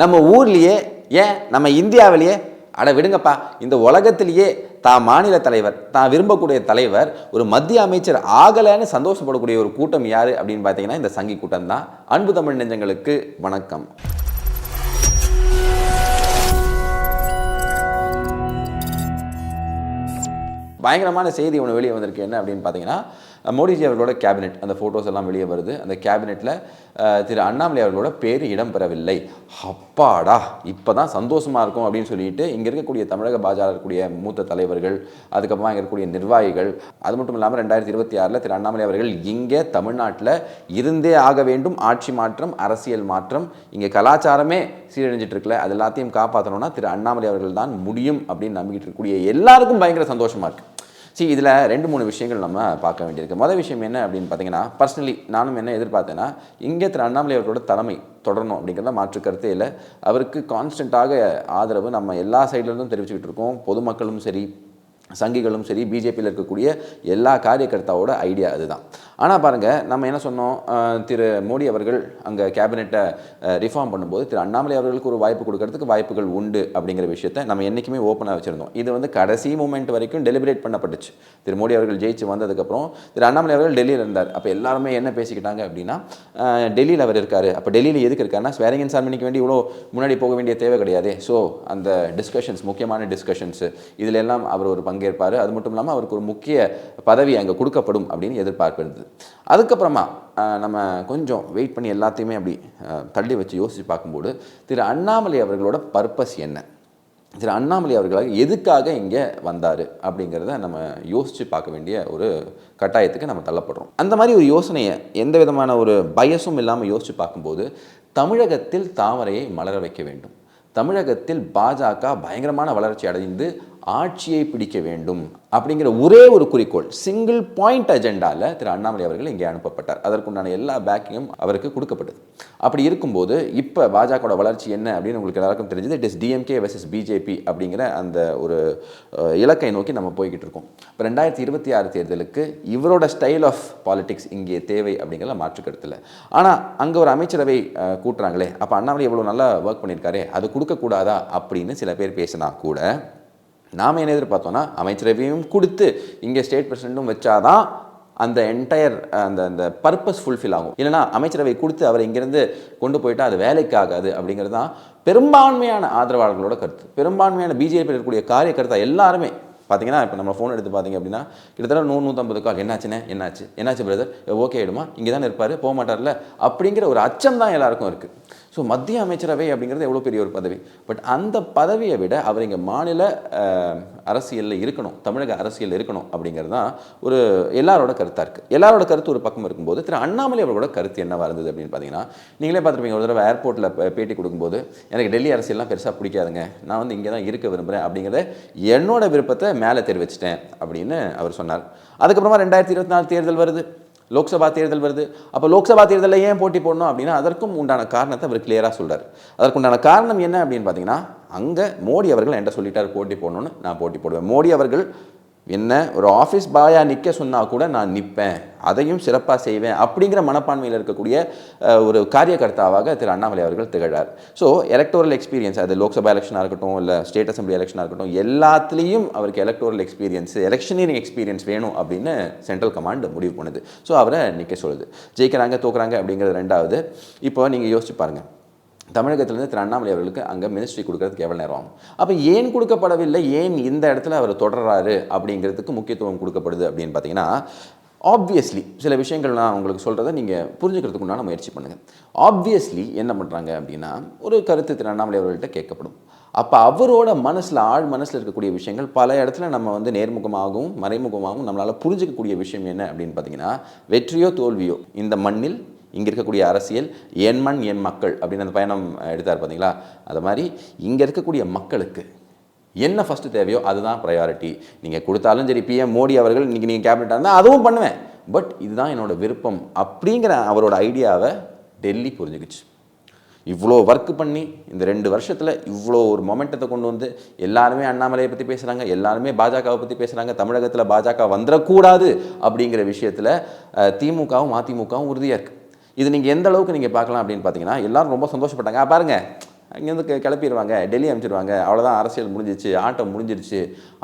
நம்ம ஊர்லேயே ஏன்? நம்ம இந்தியாவிலேயே? அட விடுங்கப்பா இந்த உலகத்திலேயே தான் மாநில தலைவர் தான் விரும்பக்கூடிய தலைவர் ஒரு மத்திய அமைச்சர் ஆகலைன்னு சந்தோஷப்படக்கூடிய ஒரு கூட்டம் யார் அப்படின்னு பார்த்தீங்கன்னா இந்த சங்கி கூட்டம் தான். அன்பு தமிழ் நெஞ்சங்களுக்கு வணக்கம். பயங்கரமான செய்தி ஒன்று வெளியே வந்திருக்கு. என்ன அப்படின்னு பார்த்தீங்கன்னா மோடிஜி அவர்களோட கேபினெட் அந்த ஃபோட்டோஸ் எல்லாம் வெளியே வருது. அந்த கேபினெட்டில் திரு அண்ணாமலை அவர்களோட பேர் இடம்பெறவில்லை. அப்பாடா இப்போ தான் சந்தோஷமாக இருக்கும் அப்படின்னு சொல்லிட்டு இங்கே இருக்கக்கூடிய தமிழக பாஜக இருக்கக்கூடிய மூத்த தலைவர்கள் அதுக்கப்புறமா இங்கே இருக்கக்கூடிய நிர்வாகிகள் அது மட்டும் இல்லாமல் ரெண்டாயிரத்தி இருபத்தி ஆறில் திரு அண்ணாமலை அவர்கள் இங்கே தமிழ்நாட்டில் இருந்தே ஆக வேண்டும். ஆட்சி மாற்றம் அரசியல் மாற்றம் இங்கே கலாச்சாரமே சீரழிஞ்சிட்டு இருக்குல்ல அது எல்லாத்தையும் காப்பாற்றணும்னா திரு அண்ணாமலை அவர்கள் தான் முடியும் அப்படின்னு நம்பிக்கிட்டு இருக்கக்கூடிய எல்லாருக்கும் பயங்கர சந்தோஷமாக இருக்குது சரி இதில் ரெண்டு மூணு விஷயங்கள் நம்ம பார்க்க வேண்டியிருக்கு. மொதல் விஷயம் என்ன அப்படின்னு பார்த்தீங்கன்னா பர்சனலி நானும் என்ன எதிர்பார்த்தேன்னா இங்கே திரு அண்ணாமலை அவர்களோட தலைமை தொடரணும் அப்படிங்கிறத மாற்று கருத்தே இல்லை. அவருக்கு கான்ஸ்டண்ட்டாக ஆதரவு நம்ம எல்லா சைட்லேருந்தும் தெரிவிச்சுக்கிட்டு இருக்கோம். பொதுமக்களும் சரி சங்கிகளும் சரி பிஜேபியில் இருக்கக்கூடிய எல்லா காரியகர்த்தாவோட ஐடியா அதுதான். ஆனால் பாருங்கள் நம்ம என்ன சொன்னோம்? திரு மோடி அவர்கள் அங்கே கேபினெட்டை ரிஃபார்ம் பண்ணும்போது திரு அண்ணாமலை அவர்களுக்கு ஒரு வாய்ப்பு கொடுக்கறதுக்கு வாய்ப்புகள் உண்டு அப்படிங்கிற விஷயத்தை நம்ம என்றைக்குமே ஓப்பனாக வச்சுருந்தோம். இது வந்து கடைசி மூமெண்ட் வரைக்கும் டெலிபரேட் பண்ணப்பட்டுச்சு. திரு மோடி அவர்கள் ஜெயிச்சு வந்ததுக்கப்புறம் திரு அண்ணாமலை அவர்கள் டெல்லியில் இருந்தார். அப்போ எல்லாருமே என்ன பேசிக்கிட்டாங்க அப்படின்னா டெல்லியில் அவர் இருக்கார். அப்போ டெல்லியில் எதுக்கு இருக்காருன்னா ஸ்வேரிங்கன் சார்மனிக்கு வேண்டி இவ்வளோ முன்னாடி போக வேண்டிய தேவை கிடையாது. ஸோ அந்த டிஸ்கஷன்ஸ் முக்கியமான டிஸ்கஷன்ஸு இதில் எல்லாம் அவர் ஒரு பங்கேற்பார். அது மட்டும் இல்லாமல் அவருக்கு ஒரு முக்கிய பதவி அங்கே கொடுக்கப்படும் அப்படின்னு எதிர்பார்ப்பு இருந்தது. அதுக்கப்புறமா நம்ம கொஞ்சம் வெயிட் பண்ணி எல்லாத்தையுமே அப்படி தள்ளி வச்சு யோசித்து பார்க்கும்போது திரு அண்ணாமலை அவர்களோட பர்பஸ் என்ன? திரு அண்ணாமலை அவர்களாக எதுக்காக இங்கே வந்தார்? அப்படிங்கிறத நம்ம யோசித்து பார்க்க வேண்டிய ஒரு கட்டாயத்துக்கு நம்ம தள்ளப்படுறோம். அந்த மாதிரி ஒரு யோசனையை எந்த விதமான ஒரு பயசும் இல்லாமல் யோசித்து பார்க்கும்போது தமிழகத்தில் தாமரையை மலர வைக்க வேண்டும். தமிழகத்தில் பாஜக பயங்கரமான வளர்ச்சி அடைந்து ஆட்சியை பிடிக்க வேண்டும் அப்படிங்கிற ஒரே ஒரு குறிக்கோள் சிங்கிள் பாயிண்ட் அஜெண்டாவில் திரு அண்ணாமலை அவர்கள் இங்கே அனுப்பப்பட்டார். அதற்குண்டான எல்லா பேக்கிங்கும் அவருக்கு கொடுக்கப்பட்டது. அப்படி இருக்கும்போது இப்போ பாஜகவோட வளர்ச்சி என்ன அப்படின்னு உங்களுக்கு எல்லாருக்கும் தெரிஞ்சது it is DMK versus BJP அப்படிங்கிற அந்த ஒரு இலக்கை நோக்கி நம்ம போய்கிட்டு இருக்கோம். இப்போ ரெண்டாயிரத்தி இருபத்தி ஆறு தேர்தலுக்கு இவரோட ஸ்டைல் ஆஃப் பாலிடிக்ஸ் இங்கே தேவை அப்படிங்கிறத மாற்று ஆனால் அங்கே ஒரு அமைச்சரவை கூட்டுறாங்களே அப்போ அண்ணாமலை எவ்வளோ நல்லா ஒர்க் பண்ணியிருக்காரே அது கொடுக்கக்கூடாதா அப்படின்னு சில பேர் பேசினா கூட நாம் என்ன எதிர்பார்த்தோன்னா அமைச்சரவையும் கொடுத்து இங்கே ஸ்டேட் பிரசிடெண்ட்டும் வச்சாதான் அந்த என்டையர் அந்த அந்த பர்பஸ் ஃபுல்ஃபில் ஆகும். இல்லைனா அமைச்சரவை கொடுத்து அவர் இங்கேருந்து கொண்டு போயிட்டால் அது வேலைக்கு ஆகாது அப்படிங்கிறது தான் பெரும்பான்மையான ஆதரவாளர்களோட கருத்து. பெரும்பான்மையான பிஜேபி இருக்கக்கூடிய காரிய கருத்தா எல்லாருமே பார்த்தீங்கன்னா இப்போ நம்ம ஃபோன் எடுத்து பார்த்தீங்க அப்படின்னா கிட்டத்தட்ட நூறு நூற்றம்பது கால் என்னாச்சுண்ணே? என்னாச்சு? என்னாச்சு பிரதர் ஓகே ஆகிடுமா இங்கே தானே இருப்பார்? போக மாட்டார்ல அப்படிங்கிற ஒரு அச்சம் தான் எல்லாருக்கும் இருக்குது ஸோ மத்திய அமைச்சரவை அப்படிங்கிறது எவ்வளோ பெரிய ஒரு பதவி. பட் அந்த பதவியை விட அவர் இங்கே மாநில அரசியலில் இருக்கணும் தமிழக அரசியலில் இருக்கணும் அப்படிங்கிறது தான் ஒரு எல்லாரோட கருத்தாக இருக்குது எல்லாரோட கருத்து ஒரு பக்கம் இருக்கும்போது திரு அண்ணாமலை அவர்களோட கருத்து என்ன இருந்தது அப்படின்னு பார்த்தீங்கன்னா நீங்களே பார்த்துருப்பீங்க ஒரு தடவை ஏர்போர்ட்டில் பேட்டி கொடுக்கும்போது எனக்கு டெல்லி அரசியல்லாம் பெருசாக பிடிக்காதுங்க. நான் வந்து இங்கே தான் இருக்க விரும்புகிறேன் அப்படிங்கிறத என்னோட விருப்பத்தை மேலே தெரிவிச்சிட்டேன் அப்படின்னு அவர் சொன்னார். அதுக்கப்புறமா ரெண்டாயிரத்தி இருபத்தி நாலு தேர்தல் வருது. லோக்சபா தேர்தல் வருது. அப்போ லோக்சபா தேர்தலில் ஏன் போட்டி போடணும் அப்படின்னா அதற்கும் உண்டான காரணத்தை அவர் கிளியராக சொல்கிறார் அதற்கு உண்டான காரணம் என்ன அப்படின்னு பார்த்தீங்கன்னா அங்கே மோடி அவர்கள் என்கிட்ட சொல்லிட்டார் போட்டி போடணும்னு நான் போட்டி போடுவேன். மோடி அவர்கள் என்ன ஒரு ஆஃபீஸ் பாயாக நிற்க சொன்னால் கூட நான் நிற்பேன் அதையும் சிறப்பாக செய்வேன் அப்படிங்கிற மனப்பான்மையில் இருக்கக்கூடிய ஒரு காரியகர்த்தாவாக திரு அண்ணாமலை அவர்கள் திகழார் ஸோ எலக்டோரல் எக்ஸ்பீரியன்ஸ் அது லோக்சபா எலெக்ஷனாக இருக்கட்டும் இல்லை ஸ்டேட் அசம்பிளி எலெக்ஷனாக இருக்கட்டும் எல்லாத்துலேயும் அவருக்கு எலக்டோரல் எக்ஸ்பீரியன்ஸ் எலெக்ஷனியரிங் எக்ஸ்பீரியன்ஸ் வேணும் அப்படின்னு சென்ட்ரல் கமாண்ட் முடிவு பண்ணுது. ஸோ அவரை நிற்க சொல்லுது. ஜெயிக்கிறாங்க தோக்குறாங்க அப்படிங்கிறது ரெண்டாவது. இப்போ நீங்கள் யோசிச்சு பாருங்கள் தமிழகத்திலேருந்து திரு அண்ணாமலை அவர்களுக்கு அங்கே மினிஸ்ட்ரி கொடுக்கறதுக்கு எவ்வளோ நேரம் ஆகும்? அப்போ ஏன் கொடுக்கப்படவில்லை? ஏன் இந்த இடத்துல அவர் தொடர்றாரு? அப்படிங்கிறதுக்கு முக்கியத்துவம் கொடுக்கப்படுது அப்படின்னு பார்த்தீங்கன்னா ஆப்வியஸ்லி சில விஷயங்கள் நான் உங்களுக்கு சொல்கிறத நீங்கள் புரிஞ்சுக்கிறதுக்கு உண்டான முயற்சி பண்ணுங்கள் ஆப்வியஸ்லி என்ன பண்ணுறாங்க அப்படின்னா ஒரு கருத்து திரு அண்ணாமலை அவர்கள்ட்ட கேட்கப்படும். அப்போ அவரோட மனசில் ஆழ் மனசில் இருக்கக்கூடிய விஷயங்கள் பல இடத்துல நம்ம வந்து நேர்முகமாகவும் மறைமுகமாகவும் நம்மளால் புரிஞ்சிக்கக்கூடிய விஷயம் என்ன அப்படின்னு பார்த்தீங்கன்னா வெற்றியோ தோல்வியோ இந்த மண்ணில் இங்கே இருக்கக்கூடிய அரசியல் என் மண் என் மக்கள் அப்படின்னு அந்த பயணம் எடுத்தார் பார்த்தீங்களா அது மாதிரி இங்கே இருக்கக்கூடிய மக்களுக்கு என்ன ஃபஸ்ட்டு தேவையோ அதுதான் ப்ரையாரிட்டி நீங்கள் கொடுத்தாலும் சரி பிஎம் மோடி அவர்கள் இன்றைக்கி நீங்கள் கேபினட்டாக இருந்தால் அதுவும் பண்ணுவேன். பட் இதுதான் என்னோட விருப்பம் அப்படிங்கிற அவரோட ஐடியாவை டெல்லி புரிஞ்சுக்கிச்சு. இவ்வளோ ஒர்க் பண்ணி இந்த ரெண்டு வருஷத்தில் இவ்வளோ ஒரு மொமெண்டத்தை கொண்டு வந்து எல்லாருமே அண்ணாமலையை பற்றி பேசுகிறாங்க எல்லாருமே பாஜகவை பற்றி பேசுகிறாங்க தமிழகத்தில் பாஜக வந்துடக்கூடாது அப்படிங்கிற விஷயத்தில் திமுகவும் அதிமுகவும் உறுதியாக இருக்குது இது நீங்கள் எந்த அளவுக்கு நீங்கள் பார்க்கலாம் அப்படின்னு பார்த்தீங்கன்னா எல்லாரும் ரொம்ப சந்தோஷப்பட்டாங்க. பாருங்கள் இங்கேருந்து அங்கேருந்து கிளப்பிடுவாங்க டெல்லி அனுப்பிச்சிடுவாங்க அவ்வளோதான் அரசியல் முடிஞ்சிச்சு ஆட்டம் முடிஞ்சிருச்சு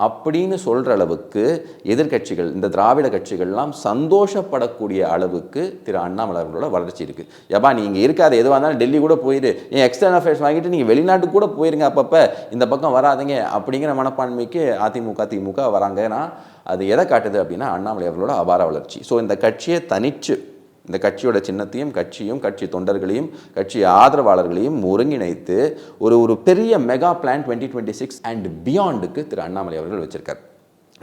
அப்படின்னு சொல்கிற அளவுக்கு எதிர்க்கட்சிகள் இந்த திராவிட கட்சிகள்லாம் சந்தோஷப்படக்கூடிய அளவுக்கு திரு அண்ணாமலை அவர்களோட வளர்ச்சி இருக்குது ஏப்பா நீங்கள் இருக்காது எதுவாக இருந்தாலும் டெல்லி கூட போயிடு என் எக்ஸ்டர்னல் அஃபேர்ஸ் வாங்கிட்டு நீங்கள் வெளிநாட்டுக்கு கூட போயிருங்க அப்பப்போ. இந்த பக்கம் வராதிங்க அப்படிங்கிற மனப்பான்மைக்கு அதிமுக திமுக வராங்கன்னா அது எதை காட்டுது அப்படின்னா அண்ணாமலை அவர்களோட அபார வளர்ச்சி. ஸோ இந்த கட்சியை தனிச்சு இந்த கட்சியோட சின்னத்தையும் கட்சியும் கட்சி தொண்டர்களையும் கட்சி ஆதரவாளர்களையும் ஒருங்கிணைத்து ஒரு ஒரு பெரிய mega plan twenty twenty six and பியாண்டுக்கு Thiru Annamalai அவர்கள் வச்சிருக்கார்.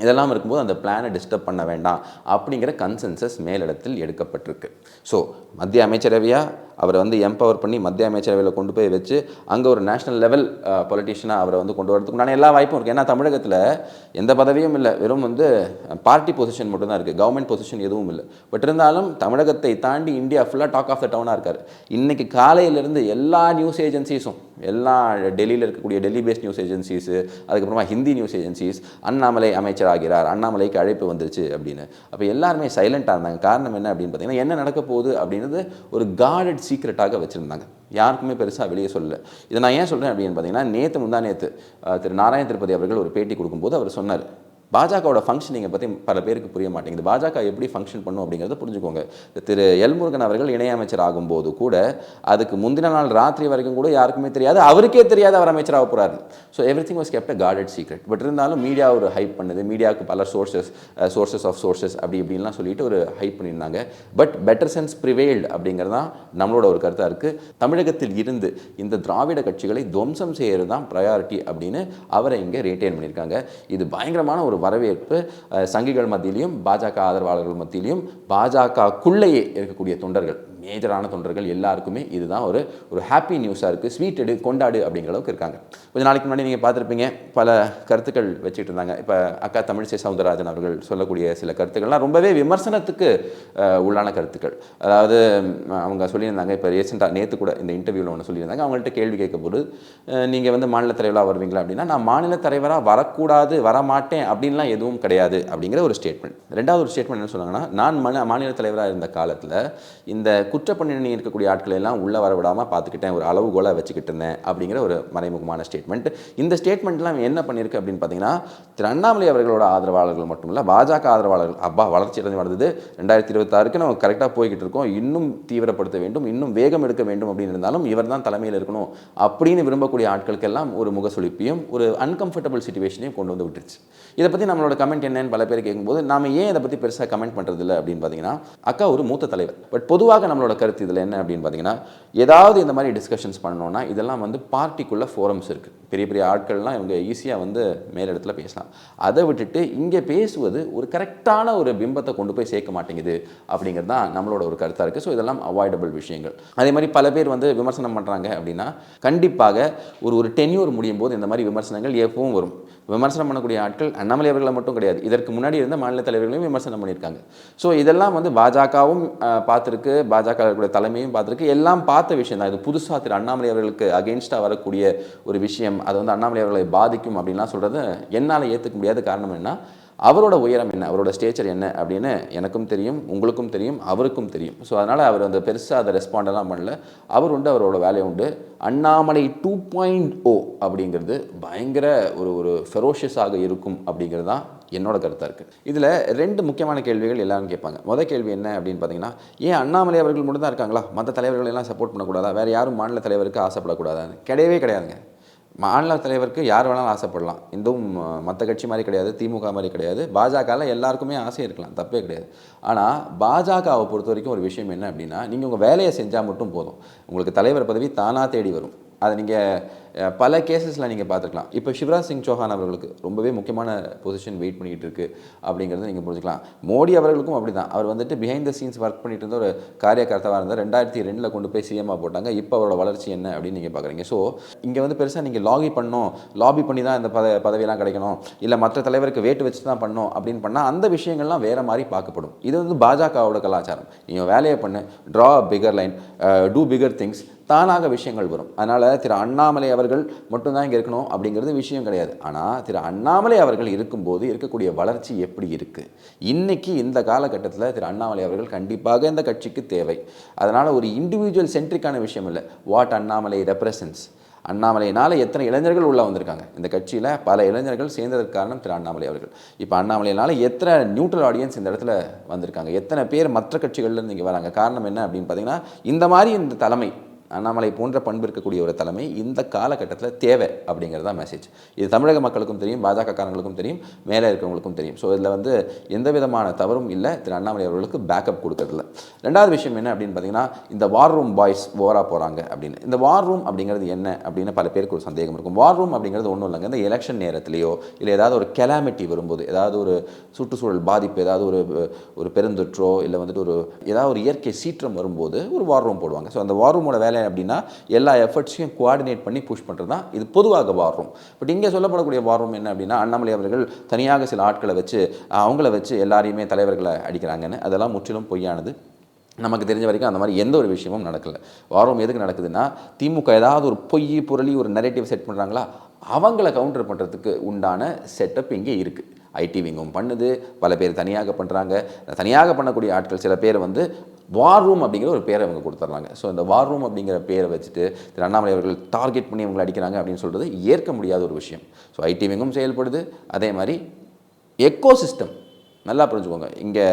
இதெல்லாம் இருக்கும்போது அந்த பிளானை டிஸ்டர்ப் பண்ண வேண்டாம் அப்படிங்கிற கன்சென்சஸ் மேலிடத்தில் எடுக்கப்பட்டிருக்கு. ஸோ மத்திய அமைச்சரவையாக அவரை வந்து எம்பவர் பண்ணி மத்திய அமைச்சரவையில் கொண்டு போய் வச்சு அங்கே ஒரு நேஷனல் லெவல் பொலிட்டிஷியனாக அவரை வந்து கொண்டு வரதுக்கு நான் எல்லா வாய்ப்பும் இருக்குது ஏன்னா தமிழகத்தில் எந்த பதவியும் இல்லை. வெறும் வந்து பார்ட்டி பொசிஷன் மட்டும்தான் இருக்குது கவர்மெண்ட் பொசிஷன் எதுவும் இல்லை. பட் இருந்தாலும் தமிழகத்தை தாண்டி இந்தியா ஃபுல்லாக டாக் ஆஃப் த டவுனாக இருக்கார். இன்றைக்கி காலையிலேருந்து எல்லா நியூஸ் ஏஜென்சிஸும் எல்லா டெல்லியில் இருக்கக்கூடிய டெல்லி பேஸ்ட் நியூஸ் ஏஜென்சிஸு அதுக்கப்புறமா ஹிந்தி நியூஸ் ஏஜென்சிஸ் அண்ணாமலை அமைச்சர் ஆகிறார் அண்ணாமலைக்கு அழைப்பு வந்துருச்சு அப்படின்னு. அப்போ எல்லாருமே சைலண்ட்டாக இருந்தாங்க. காரணம் என்ன அப்படின்னு பார்த்தீங்கன்னா என்ன நடக்க போகுது அப்படின்றது ஒரு கார்டட் சீக்ரெட்டாக வச்சுருந்தாங்க. யாருக்குமே பெருசாக வெளியே சொல்லல. இதை நான் ஏன் சொல்கிறேன் அப்படின்னு பார்த்தீங்கன்னா நேற்று முந்தா நேற்று திரு நாராயண திருப்பதி அவர்கள் ஒரு பேட்டி கொடுக்கும்போது அவர் சொன்னார். பாஜகவோட ஃபங்க்ஷனிங்கை பற்றி பல பேருக்கு புரிய மாட்டேங்குது. பாஜக எப்படி ஃபங்க்ஷன் பண்ணும் அப்படிங்கிறத புரிஞ்சுக்கோங்க. திரு எல்முருகன் அவர்கள் இணையமைச்சர் ஆகும்போது கூட அதுக்கு முந்தின நாள் ராத்திரி வரைக்கும் கூட யாருக்குமே தெரியாது. அவருக்கே தெரியாது அவர் அமைச்சராக போகிறாரு so everything was kept guarded secret but இருந்தாலும் மீடியா ஒரு ஹைப் பண்ணுது. மீடியாவுக்கு பல சோர்சஸ் சோர்சஸ் ஆஃப் சோர்சஸ் அப்படி இப்படின்லாம் சொல்லிட்டு ஒரு ஹைப் பண்ணியிருந்தாங்க. பட் பெட்டர் சென்ஸ் ப்ரிவேல்டு அப்படிங்கிறது தான் நம்மளோட ஒரு கருத்தாக இருக்குது தமிழகத்தில் இருந்து இந்த திராவிட கட்சிகளை துவம்சம் செய்கிறது தான் ப்ரையாரிட்டி அப்படின்னு அவரை இங்கே ரீட்டைன் பண்ணியிருக்காங்க. இது பயங்கரமான ஒரு வரவேற்பு சங்கிகள் மத்தியிலையும் பாஜக ஆதரவாளர்கள் மத்தியிலையும் பாஜகக்குள்ளேயே இருக்கக்கூடிய தொண்டர்கள். மேஜரான தொண்டர்கள் எல்லாருக்குமே இதுதான் ஒரு ஒரு ஹாப்பி நியூஸாக இருக்குது ஸ்வீட் எடு கொண்டாடு அப்படிங்கிற அளவுக்கு இருக்காங்க. கொஞ்ச நாளைக்கு முன்னாடி நீங்கள் பார்த்துருப்பீங்க பல கருத்துக்கள் வச்சுட்டு இருந்தாங்க. இப்போ அக்கா தமிழிசை சவுந்தரராஜன் அவர்கள் சொல்லக்கூடிய சில கருத்துக்கள்லாம் ரொம்பவே விமர்சனத்துக்கு உள்ளான கருத்துக்கள். அதாவது அவங்க சொல்லியிருந்தாங்க இப்போ ரீசெண்டாக நேற்று கூட இந்த இன்டர்வியூவில் ஒன்று சொல்லியிருந்தாங்க. அவங்கள்ட்ட கேள்வி கேட்கும்போது நீங்கள் வந்து மாநில தலைவராக வருவீங்களா அப்படின்னா நான் மாநில தலைவராக வரக்கூடாது வரமாட்டேன் அப்படின்லாம் எதுவும் கிடையாது அப்படிங்கிற ஒரு ஸ்டேட்மெண்ட் ரெண்டாவது ஒரு ஸ்டேட்மெண்ட் என்ன சொன்னாங்கன்னா நான் மாநில தலைவராக இருந்த காலத்தில் இந்த குற்றப்பண்ணி இருக்கக்கூடிய ஆட்களை எல்லாம் உள்ளே வரவிடாமல் பார்த்துக்கிட்டேன் ஒரு அளவுகோலை வச்சுக்கிட்டு இருந்தேன் அப்படிங்கிற ஒரு மறைமுகமான ஸ்டேட்மெண்ட் இந்த ஸ்டேட்மெண்ட்லாம் என்ன பண்ணியிருக்கு அப்படின்னு பார்த்தீங்கன்னா திரு அண்ணாமலை அவர்களோட ஆதரவாளர்கள் மட்டும் இல்லை பாஜக ஆதரவாளர்கள் அப்பா வளர்ச்சி அடைந்து வந்தது ரெண்டாயிரத்தி இருபத்தாறுக்கு நம்ம கரெக்டாக போய்கிட்டு இருக்கோம். இன்னும் தீவிரப்படுத்த வேண்டும் இன்னும் வேகம் எடுக்க வேண்டும் அப்படின்னு இருந்தாலும் இவர் தான் தலைமையில் இருக்கணும் அப்படின்னு விரும்பக்கூடிய ஆட்களுக்கெல்லாம் ஒரு முகசுளிப்பையும் ஒரு அன்கம்ஃபர்டபுள் சுச்சுவேஷனையும் கொண்டு வந்து விட்டுருச்சு. இதை பற்றி நம்மளோட கமெண்ட் என்னன்னு பல பேர் கேட்கும்போது நாம ஏன் இதை பற்றி பெருசாக கமெண்ட் பண்ணுறதில்ல இல்லை அப்படின்னு பார்த்தீங்கன்னா அக்கா ஒரு மூத்த தலைவர். பட் பொதுவாக நம்மளோட கருத்து இதில் என்ன அப்படின்னு பார்த்தீங்கன்னா ஏதாவது இந்த மாதிரி டிஸ்கஷன்ஸ் பண்ணோன்னா இதெல்லாம் வந்து பார்ட்டிக்குள்ளே ஃபோரம்ஸ் இருக்குது பெரிய பெரிய ஆட்கள்லாம் இவங்க ஈஸியாக வந்து மேலிடத்துல பேசலாம். அதை விட்டுட்டு இங்கே பேசுவது ஒரு கரெக்டான ஒரு பிம்பத்தை கொண்டு போய் சேர்க்க மாட்டேங்குது அப்படிங்கிறது தான் நம்மளோட ஒரு கருத்தாக இருக்குது ஸோ இதெல்லாம் அவாய்டபிள் விஷயங்கள். அதே மாதிரி பல பேர் வந்து விமர்சனம் பண்ணுறாங்க அப்படின்னா கண்டிப்பாக ஒரு ஒரு டென்யூர் முடியும் போது இந்த மாதிரி விமர்சனங்கள் எப்பவும் வரும். விமர்சனம் பண்ணக்கூடிய ஆட்கள் அண்ணாமலை அவர்களை மட்டும் கிடையாது. இதற்கு முன்னாடி இருந்த மாநில தலைவர்களையும் விமர்சனம் பண்ணியிருக்காங்க. ஸோ இதெல்லாம் வந்து பாஜகவும் பார்த்துருக்கு. பாஜக தலைமையும் பார்த்துருக்கு. எல்லாம் பார்த்த விஷயம் தான். இது புதுசாக திரு அண்ணாமலை அவர்களுக்கு அகெயின்ஸ்டாக வரக்கூடிய ஒரு விஷயம். அது வந்து அண்ணாமலை அவர்களை பாதிக்கும் அப்படின்லாம் சொல்கிறது என்னால் ஏற்றுக்க முடியாத காரணம் என்ன அவரோட உயரம் என்ன? அவரோட ஸ்டேச்சர் என்ன? அப்படின்னு எனக்கும் தெரியும் உங்களுக்கும் தெரியும் அவருக்கும் தெரியும். ஸோ அதனால் அவர் அந்த பெருசாக அதை ரெஸ்பாண்டெல்லாம் பண்ணல. அவர் உண்டு அவரோட வேலை உண்டு. அண்ணாமலை டூ பாயிண்ட் ஓ அப்படிங்கிறது பயங்கர ஒரு ஒரு ஃபெரோஷியஸாக இருக்கும் அப்படிங்கிறது தான் என்னோட கருத்தாக இருக்குது இதில் ரெண்டு முக்கியமான கேள்விகள் எல்லாரும் கேட்பாங்க. முதல் கேள்வி என்ன அப்படின்னு பார்த்தீங்கன்னா ஏன் அண்ணாமலை அவர்கள் மட்டும் தான் இருக்காங்களா? மற்ற தலைவர்கள் எல்லாம் சப்போர்ட் பண்ணக்கூடாதா? வேறு யாரும் மாநில தலைவருக்கு ஆசைப்படக்கூடாதான்னு. கிடையவே கிடையாதுங்க. மாநில தலைவருக்கு யார் வேணாலும் ஆசைப்படலாம். இதுவும் மற்ற கட்சி மாதிரி கிடையாது திமுக மாதிரி கிடையாது. பாஜகவில் எல்லாருக்குமே ஆசை இருக்கலாம். தப்பே கிடையாது. ஆனால் பாஜகவை பொறுத்த வரைக்கும் ஒரு விஷயம் என்ன அப்படின்னா நீங்கள் உங்கள் வேலையை செஞ்சால் மட்டும் போதும். உங்களுக்கு தலைவர் பதவி தானாக தேடி வரும். அதை நீங்கள் பல கேசஸில் நீங்கள் பார்த்துக்கலாம் இப்போ சிவராஜ் சிங் சௌஹான் அவர்களுக்கு ரொம்பவே முக்கியமான பொசிஷன் வெயிட் பண்ணிகிட்டு இருக்கு அப்படிங்கிறத நீங்கள் புரிஞ்சுக்கலாம். மோடி அவர்களுக்கும் அப்படி தான் அவர் வந்துட்டு பிஹைண்ட் த சீன்ஸ் ஒர்க் பண்ணிட்டு இருந்த ஒரு காரியகர்த்தாவாக இருந்தார். ரெண்டாயிரத்தி ரெண்டில் கொண்டு போய் சிஎம்மாக போட்டாங்க. இப்போ அவரோட வளர்ச்சி என்ன அப்படின்னு நீங்கள் பார்க்குறீங்க. ஸோ இங்கே வந்து பெருசாக நீங்கள் லாபி பண்ணணும். லாபி பண்ணி தான் இந்த பத பதவியெல்லாம் கிடைக்கணும். இல்லை மற்ற தலைவருக்கு வேட்டு வச்சு தான் பண்ணணும் அப்படின்னு பண்ணால் அந்த விஷயங்கள்லாம் வேறு மாதிரி பார்க்கப்படும். இது வந்து பாஜகவோட கலாச்சாரம். நீங்கள் வேலையை பண்ணு draw bigger line to bigger things தானாக விஷயங்கள் வரும். அதனால் திரு அண்ணாமலை அவர்கள் மட்டும்தான் இங்கே இருக்கணும் அப்படிங்கிறது விஷயம் கிடையாது. ஆனால் திரு அண்ணாமலை அவர்கள் இருக்கும்போது இருக்கக்கூடிய வளர்ச்சி எப்படி இருக்குது இன்றைக்கி இந்த காலகட்டத்தில் திரு அண்ணாமலை அவர்கள் கண்டிப்பாக இந்த கட்சிக்கு தேவை. அதனால் ஒரு இண்டிவிஜுவல் சென்ட்ரிக்கான விஷயம் இல்லை. வாட் அண்ணாமலை ரெப்ரசன்ஸ் அண்ணாமலையினால் எத்தனை இளைஞர்கள் உள்ளே வந்திருக்காங்க? இந்த கட்சியில் பல இளைஞர்கள் சேர்ந்ததற்கு காரணம் திரு அண்ணாமலை அவர்கள். இப்போ அண்ணாமலையினால் எத்தனை நியூட்ரல் ஆடியன்ஸ் இந்த இடத்துல வந்திருக்காங்க? எத்தனை பேர் மற்ற கட்சிகள்லேருந்து இங்கே வராங்க? காரணம் என்ன அப்படின்னு பார்த்தீங்கன்னா இந்த மாதிரி இந்த தலைமை அண்ணாமலை போன்ற பண்பு இருக்கக்கூடிய ஒரு தலைமை இந்த காலகட்டத்தில் தேவை அப்படிங்கிறதா மெசேஜ் இது தமிழக மக்களுக்கும் தெரியும் பாஜக காரங்களுக்கும் தெரியும் மேலே இருக்கிறவங்களுக்கும் தெரியும். ஸோ இதில் வந்து எந்த விதமான தவறும் இல்லை. திரு அண்ணாமலை அவர்களுக்கு பேக்கப் கொடுக்கறதில்ல ரெண்டாவது விஷயம் என்ன அப்படின்னு பார்த்தீங்கன்னா இந்த வார் ரூம் பாய்ஸ் ஓவராக போகிறாங்க அப்படின்னு. இந்த வார் ரூம் அப்படிங்கிறது என்ன அப்படின்னு பல பேருக்கு ஒரு சந்தேகம் இருக்கும். வார் ரூம் அப்படிங்கிறது ஒன்றும் இல்லைங்க. இந்த எலெக்ஷன் நேரத்திலேயோ இல்லை ஏதாவது ஒரு கெலாமிட்டி வரும்போது ஏதாவது ஒரு சுற்றுச்சூழல் பாதிப்பு ஏதாவது ஒரு ஒரு பெருந்தொற்றோ இல்லை வந்துட்டு ஒரு ஏதாவது ஒரு இயற்கை சீற்றம் வரும்போது ஒரு வார் ரூம் போடுவாங்க. ஸோ அந்த வார் ரூமோட வேலை அப்படின்னா எல்லா எஃபர்ட்ஸையும் கோஆர்டினேட் பண்ணி புஷ் பண்ணுறது தான் இது பொதுவாக வார் ரூம் பட் இங்கே சொல்லப்படக்கூடிய வார் ரூம் என்ன அப்படின்னா அண்ணாமலை அவர்கள் தனியாக சில ஆட்களை வச்சு அவங்கள வச்சு எல்லாரையுமே தலைவர்களை அடிக்கிறாங்கன்னு அதெல்லாம் முற்றிலும் பொய்யானது. நமக்கு தெரிஞ்ச வரைக்கும் அந்த மாதிரி எந்த ஒரு விஷயமும் நடக்கல. வாரம் எதுக்கு நடக்குதுன்னா திமுக ஏதாவது ஒரு பொய் புரளி ஒரு நெரேட்டிவ் செட் பண்ணுறாங்களா அவங்கள கவுண்டர் பண்ணுறதுக்கு உண்டான செட்டப் இங்கே இருக்குது ஐடி விங்கும் பண்ணுது பல பேர் தனியாக பண்ணுறாங்க தனியாக பண்ணக்கூடிய ஆட்கள் சில பேர் வந்து வார் ரூம் அப்படிங்கிற ஒரு பேரை அவங்க கொடுத்துட்றாங்க ஸோ இந்த வார் ரூம் அப்படிங்கிற பேரை வச்சுட்டு திரு அண்ணாமலை அவர்கள் டார்கெட் பண்ணி அவங்களை அடிக்கிறாங்க அப்படின்னு சொல்கிறது ஏற்க முடியாத ஒரு விஷயம். ஸோ ஐடி விங்கும் செயல்படுது. அதே மாதிரி எக்கோ சிஸ்டம் நல்லா புரிஞ்சுக்கோங்க. இங்கே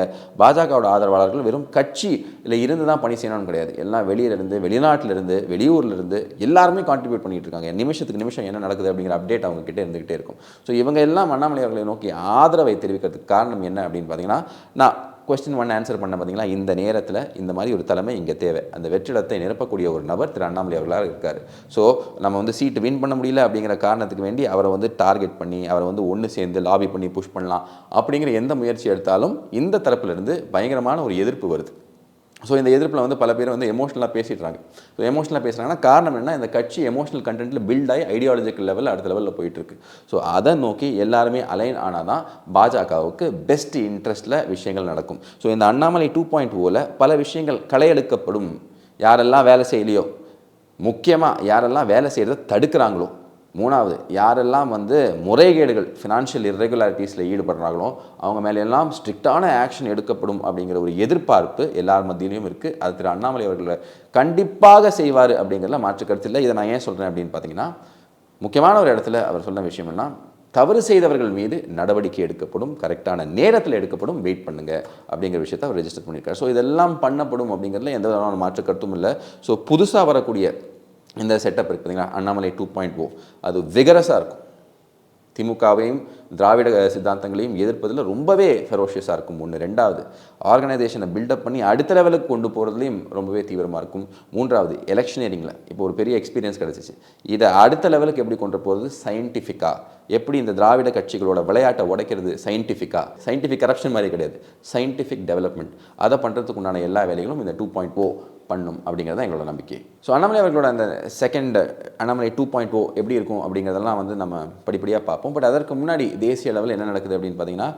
பாஜகவோட ஆதரவாளர்கள் வெறும் கட்சியில் இருந்து தான் பணி செய்யணும்னு கிடையாது. எல்லாம் வெளியிலேருந்து வெளிநாட்டிலிருந்து வெளியூர்லேருந்து எல்லாருமே கான்ட்ரிபியூட் பண்ணிகிட்டு இருக்காங்க நிமிஷத்துக்கு நிமிஷம் என்ன நடக்குது அப்படிங்கிற அப்டேட் அவங்க கிட்டே இருந்துகிட்டே இருக்கும். ஸோ இவங்க எல்லாம் அண்ணாமலை அவர்களை நோக்கி ஆதரவை தெரிவிக்கிறதுக்கு காரணம் என்ன அப்படின்னு பார்த்தீங்கன்னா நான் கொஸ்டின் ஒன் ஆன்சர் பண்ண பார்த்தீங்களா இந்த நேரத்தில் இந்த மாதிரி ஒரு தலைமை இங்கே தேவை. அந்த வெற்றிடத்தை நிரப்பக்கூடிய ஒரு நபர் திரு அண்ணாமலை அவர்களாக இருக்கார். ஸோ நம்ம வந்து சீட்டு வின் பண்ண முடியல அப்படிங்கிற காரணத்துக்கு வேண்டி அவரை வந்து டார்கெட் பண்ணி அவரை வந்து ஒன்று சேர்ந்து லாபி பண்ணி புஷ் பண்ணலாம். அப்படிங்கிற எந்த முயற்சி எடுத்தாலும் இந்த தரப்பிலிருந்து பயங்கரமான ஒரு எதிர்ப்பு வருது. ஸோ இந்த எதிர்ப்பில் வந்து பல பேர் வந்து எமோஷனலாக பேசிடுறாங்க. ஸோ எமோஷனலாக பேசுகிறாங்கன்னா காரணம் என்ன? இந்த கட்சி எமோஷனல் கண்டென்ட்டில் பில்ட் ஆகி ஐடியாலஜிக்கல் லெவலில் அடுத்த லெவலில் போயிட்டுருக்கு. ஸோ அதை நோக்கி எல்லாருமே அலைன் ஆனால் தான் பாஜகவுக்கு பெஸ்ட் இன்ட்ரெஸ்ட்டில் விஷயங்கள் நடக்கும். ஸோ இந்த அண்ணாமலை டூ பாயிண்ட் ஓவில் பல விஷயங்கள் களையெடுக்கப்படும். யாரெல்லாம் வேலை செய்யலையோ முக்கியமாக யாரெல்லாம் வேலை செய்கிறத தடுக்கிறாங்களோ மூணாவது யாரெல்லாம் வந்து முறைகேடுகள் ஃபினான்ஷியல் இர்ரெகுலாரிட்டிஸில் ஈடுபடுறாங்களோ அவங்க மேலே எல்லாம் ஸ்ட்ரிக்டான ஆக்ஷன் எடுக்கப்படும் அப்படிங்கிற ஒரு எதிர்பார்ப்பு எல்லார் மத்தியிலையும் இருக்குது அது திரு அண்ணாமலை அவர்களை கண்டிப்பாக செய்வார் அப்படிங்கிறதுல மாற்று கருத்து இல்லை. இதை நான் ஏன் சொல்கிறேன் அப்படின்னு பார்த்தீங்கன்னா முக்கியமான ஒரு இடத்துல அவர் சொன்ன விஷயம் என்ன தவறு செய்தவர்கள் மீது நடவடிக்கை எடுக்கப்படும் கரெக்டான நேரத்தில் எடுக்கப்படும் வெயிட் பண்ணுங்க அப்படிங்கிற விஷயத்தை அவர் ரெஜிஸ்டர் பண்ணியிருக்காரு ஸோ இதெல்லாம் பண்ணப்படும் அப்படிங்கிறதுல எந்த விதமான மாற்று கருத்தும் இல்லை. ஸோ புதுசாக வரக்கூடிய இந்த செட்டப் இருக்குது பார்த்தீங்களா அண்ணாமலை டூ பாயிண்ட் ஓ அது விகரஸாக இருக்கும். திமுகவையும் திராவிட சித்தாந்தங்களையும் எதிர்ப்பதில் ரொம்பவே ஃபெரோஷியஸாக இருக்கும் ஒன்று ரெண்டாவது ஆர்கனைசேஷனை பில்டப் பண்ணி அடுத்த லெவலுக்கு கொண்டு போகிறதுலையும் ரொம்பவே தீவிரமாக இருக்கும். மூன்றாவது எலெக்ஷனியரிங்கில் இப்போ ஒரு பெரிய எக்ஸ்பீரியன்ஸ் கிடச்சிச்சு. இதை அடுத்த லெவலுக்கு எப்படி கொண்டு போகிறது சயின்டிஃபிக்காக எப்படி இந்த திராவிட கட்சிகளோட விளையாட்டை உடைக்கிறது? சயின்டிஃபிக்காக சயின்டிஃபிக் கரப்ஷன் மாதிரி கிடையாது. சயின்டிஃபிக் டெவலப்மெண்ட் அதை பண்ணுறதுக்கு உண்டான எல்லா வேலைகளும் இந்த டூ பாயிண்ட் ஓ பண்ணும் அப்படிங்கிறது தான் எங்களோட நம்பிக்கை. ஸோ அண்ணாமலை அவர்களோட அந்த second Annamalai two point O எப்படி இருக்கும் அப்படிங்கிறதெல்லாம் வந்து நம்ம படிப்படியாக பார்ப்போம். பட் அதற்கு முன்னாடி தேசிய அளவில் என்ன நடக்குது அப்படின்னு பார்த்தீங்கன்னா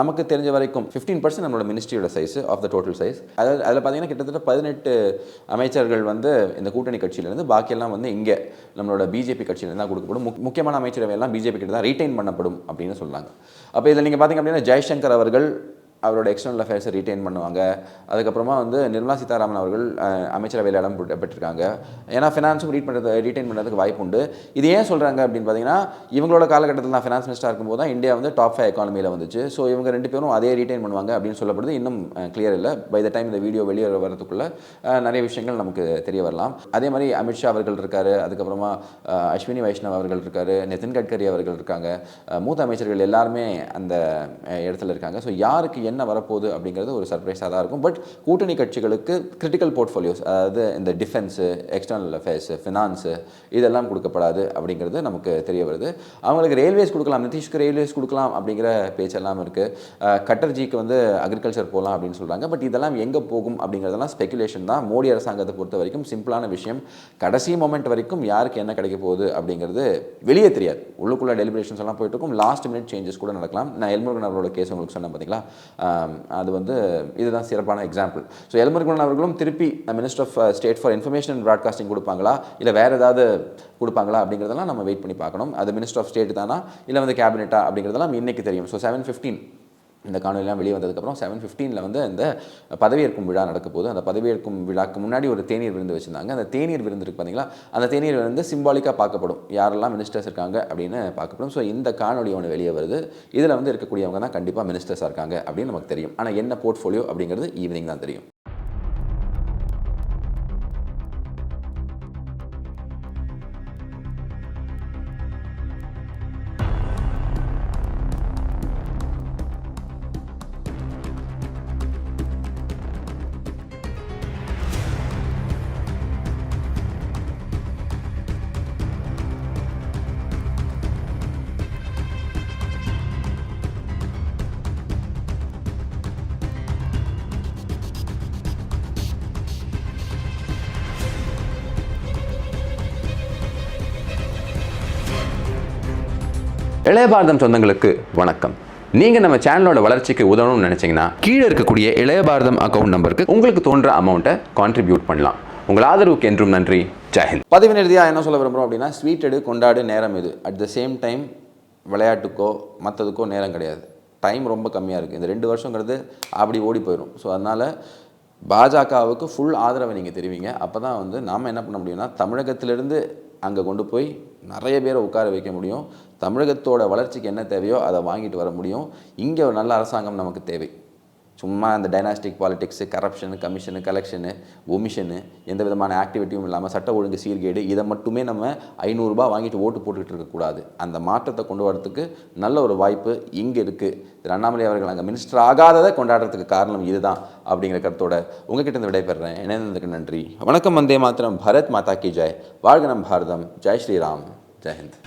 நமக்கு தெரிஞ்ச வரைக்கும் ஃபிஃப்டீன் பர்சன்ட் நம்மளோட மினிஸ்ட்ரியோட size of the total size அதாவது அதில் பார்த்தீங்கன்னா கிட்டத்தட்ட பதினெட்டு அமைச்சர்கள் வந்து இந்த கூட்டணி கட்சியிலேருந்து பாக்கியெல்லாம் வந்து இங்கே நம்மளோட பிஜேபி கட்சியிலேருந்து தான் கொடுக்கப்படும். முக்கியமான அமைச்சரவை எல்லாம் பிஜேபி கிட்ட தான் ரீட்டைன் பண்ணப்படும் அப்படின்னு சொன்னாங்க அப்போ இதில் நீங்கள் பார்த்தீங்க அப்படின்னா ஜெய்சங்கர் அவர்கள் அவரோட எக்ஸ்டர்னல் அஃபேர்ஸை ரீட்டைன் பண்ணுவாங்க. அதுக்கப்புறமா வந்து நிர்மலா சீதாராமன் அவர்கள் அமைச்சரவையில் இடம் பெற்று- பெற்றிருக்காங்க. ஏன்னா ஃபினான்ஸும் ரீட் பண்ணுறது ரீட்டைன் பண்ணுறதுக்கு வாய்ப்பு உண்டு. இது ஏன் சொல்கிறாங்க அப்படின்னு பார்த்தீங்கன்னா இவங்களோட காலகட்டத்தில் நான் ஃபினான்ஸ் மினிஸ்டராக இருக்கும்போது தான் இந்தியா வந்து டாப் ஃபைவ் எக்கானமியில் வந்துச்சு. ஸோ இவங்க ரெண்டு பேரும் அதே ரீட்டைன் பண்ணுவாங்க அப்படின்னு சொல்லப்படுது. இன்னும் கிளியர் இல்லை. பை த டைம் இந்த வீடியோ வெளியே வரதுக்குள்ளே நிறைய விஷயங்கள் நமக்கு தெரிய வரலாம். அதே மாதிரி அமித்ஷா அவர்கள் இருக்காரு. அதுக்கப்புறமா அஸ்வினி வைஷ்ணவ் அவர்கள் இருக்காரு. நிதின் கட்கரி அவர்கள் இருக்காங்க. மூத்த அமைச்சர்கள் எல்லாருமே அந்த இடத்துல இருக்காங்க. ஸோ யாருக்கு என்ன வரப்போகுது அப்படிங்கிறது ஒரு சர்ப்ரைஸாக தான் இருக்கும். பட் கூட்டணி கட்சிகளுக்கு கிரிட்டிக்கல் போர்ட்ஃபோலியோஸ் அதாவது இந்த டிஃபென்ஸு எக்ஸ்டர்னல் அஃபேர்ஸு ஃபினான்ஸு இதெல்லாம் கொடுக்கப்படாது அப்படிங்கிறது நமக்கு தெரிய வருது. அவங்களுக்கு ரயில்வேஸ் கொடுக்கலாம் நிதிஷ்க்கு ரயில்வேஸ் கொடுக்கலாம் அப்படிங்கிற பேச்செல்லாம் இருக்குது கட்டர்ஜிக்கு வந்து அக்ரிகல்ச்சர் போகலாம் அப்படின்னு சொல்கிறாங்க பட் இதெல்லாம் எங்கே போகும் அப்படிங்கிறதெல்லாம் ஸ்பெகுலேஷன் தான். மோடி அரசாங்கத்தை பொறுத்த வரைக்கும் சிம்பிளான விஷயம். கடைசி மொமெண்ட் வரைக்கும் யாருக்கு என்ன கிடைக்க போகுது அப்படிங்கிறது வெளியே தெரியாது. உள்ளுக்குள்ள டெலிபரேஷன்ஸ் எல்லாம் போயிட்டு இருக்கும். லாஸ்ட் மினிட் சேஞ்சஸ் கூட நடக்கலாம். நான் எல்முருகன் அவரோட கேஸ் உங்களுக்கு சொன்னேன் பார்த்தீங்களா அது வந்து இதுதான் சிறப்பான எக்ஸாம்பிள் ஸோ எல்முருகன் அவர்களும் திருப்பி minister of state for information and broadcasting கொடுப்பாங்களா? இல்லை வேறு ஏதாவது கொடுப்பாங்களா? அப்படிங்கிறதெல்லாம் நம்ம வெயிட் பண்ணி பார்க்கணும். அது மினிஸ்டர் ஆஃப் ஸ்டேட் தானா? இல்லை வந்து கேபினெட்டா அப்படிங்கிறதெல்லாம் இன்றைக்கி தெரியும். ஸோ செவன் ஃபிஃப்டீன் இந்த காணொலிலாம் வெளியே வந்ததுக்கப்புறம் செவன் ஃபிஃப்டீனில் வந்து இந்த பதவியேற்கும் விழா நடக்க போது அந்த பதவியேற்கும் விழாக்கு முன்னாடி ஒரு தேநீர் விருந்து வச்சுருந்தாங்க. அந்த தேநீர் விருந்து இருக்கு பார்த்தீங்களா அந்த தேநீர் விருந்து சிம்பாலிக்காக பார்க்கப்படும். யாரெல்லாம் மினிஸ்டர்ஸ் இருக்காங்க அப்படின்னு பார்க்கப்படும். ஸோ இந்த காணொலி ஒன்று வெளியே வருது. இதில் வந்து இருக்கக்கூடியவங்க தான் கண்டிப்பாக மினிஸ்டர்ஸாக இருக்காங்க அப்படின்னு நமக்கு தெரியும். ஆனால் என்ன போர்ட்ஃபோலியோ அப்படிங்கிறது ஈவினிங் தான் தெரியும். இளைய பாரதம் சொந்தங்களுக்கு வணக்கம். நீங்கள் நம்ம சேனலோட வளர்ச்சிக்கு உதவணும்னு நினச்சிங்கன்னா கீழே இருக்கக்கூடிய இளைய பாரதம் அக்கௌண்ட் நம்பருக்கு உங்களுக்கு தோன்ற அமௌண்ட்டை கான்ட்ரிபியூட் பண்ணலாம். உங்கள் ஆதரவுக்கு என்றும் நன்றி. ஜெயஹிந்த் பதிவு நிறுதியாக என்ன சொல்ல விரும்புகிறோம் அப்படின்னா ஸ்வீட் எடு கொண்டாடு நேரம் இது. அட் த சேம் டைம் விளையாட்டுக்கோ மற்றதுக்கோ நேரம் கிடையாது. டைம் ரொம்ப கம்மியாக இருக்குது இந்த ரெண்டு வருஷங்கிறது அப்படி ஓடி போயிடும் ஸோ அதனால் பாஜகவுக்கு ஃபுல் ஆதரவை நீங்கள் தெரிவிங்க. அப்போ தான் வந்து நாம் என்ன பண்ண முடியும்னா தமிழகத்திலிருந்து அங்கே கொண்டு போய் நிறைய பேரை உட்கார வைக்க முடியும். தமிழகத்தோட வளர்ச்சிக்கு என்ன தேவையோ அதை வாங்கிட்டு வர முடியும். இங்கே ஒரு நல்ல அரசாங்கம் நமக்கு தேவை. சும்மா இந்த dynastic politics corruption commission collection omission எந்த விதமான ஆக்டிவிட்டியும் இல்லாமல் சட்ட ஒழுங்கு சீர்கேடு இதை மட்டுமே நம்ம ஐநூறுரூபா வாங்கிட்டு ஓட்டு போட்டுக்கிட்டு இருக்கக்கூடாது அந்த மாற்றத்தை கொண்டு வரதுக்கு நல்ல ஒரு வாய்ப்பு இங்கே இருக்குது திரு அண்ணாமலை அவர்கள் அங்கே மினிஸ்டர் ஆகாததை கொண்டாடுறதுக்கு காரணம் இதுதான் அப்படிங்கிற கருத்தோட உங்ககிட்ட இருந்து விடைபெறேன் இணைந்ததுக்கு நன்றி. வணக்கம் வந்தே மாத்திரம். பரத் மாதா கி ஜெய். வாழ்க நம் பாரதம். ஜெய் ஸ்ரீராம். ஜெயஹிந்த்